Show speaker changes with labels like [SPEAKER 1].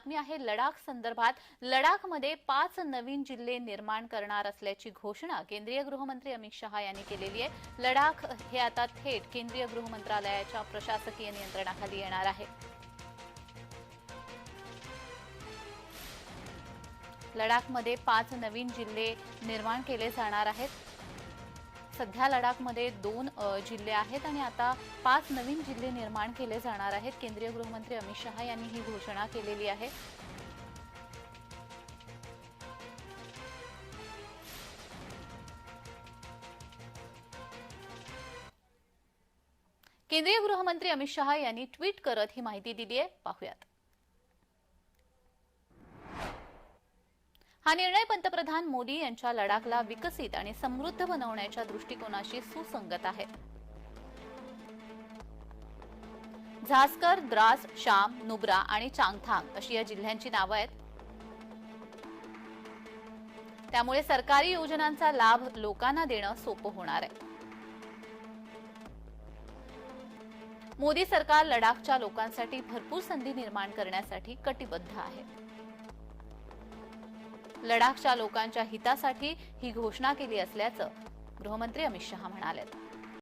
[SPEAKER 1] बातमी आहे लडाख संदर्भात. लडाखमध्ये पाच नवीन जिल्हे निर्माण करणार असल्याची घोषणा केंद्रीय गृहमंत्री अमित शहा यांनी केलेली आहे. लडाख हे आता थेट केंद्रीय गृहमंत्रालयाच्या प्रशासकीय नियंत्रणाखाली येणार आहे. लडाखमध्ये पाच नवीन जिल्हे निर्माण केले जाणार आहेत. सध्या लडाखमध्ये दोन जिल्हे आहेत आणि आता पाच नवीन जिल्हे निर्माण केले जाणार आहेत. केंद्रीय गृहमंत्री अमित शहा यांनी ही घोषणा केलेली आहे. केंद्रीय गृहमंत्री अमित शहा यांनी ट्विट करत ही माहिती दिली आहे पाहुयात. हा निर्णय पंतप्रधान मोदी यांच्या लडाखला विकसित आणि समृद्ध बनवण्याच्या दृष्टिकोनाशी सुसंगत आहे. झास्कर द्रास शाम नुब्रा आणि चांगथांग अशी या जिल्ह्यांची नावं आहेत. त्यामुळे सरकारी योजनांचा लाभ लोकांना देणं सोपं होणार आहे. मोदी सरकार लडाखच्या लोकांसाठी भरपूर संधी निर्माण करण्यासाठी कटिबद्ध आहे. लडाखच्या लोकांच्या हितासाठी ही घोषणा केली असल्याचं गृहमंत्री अमित शहा म्हणाले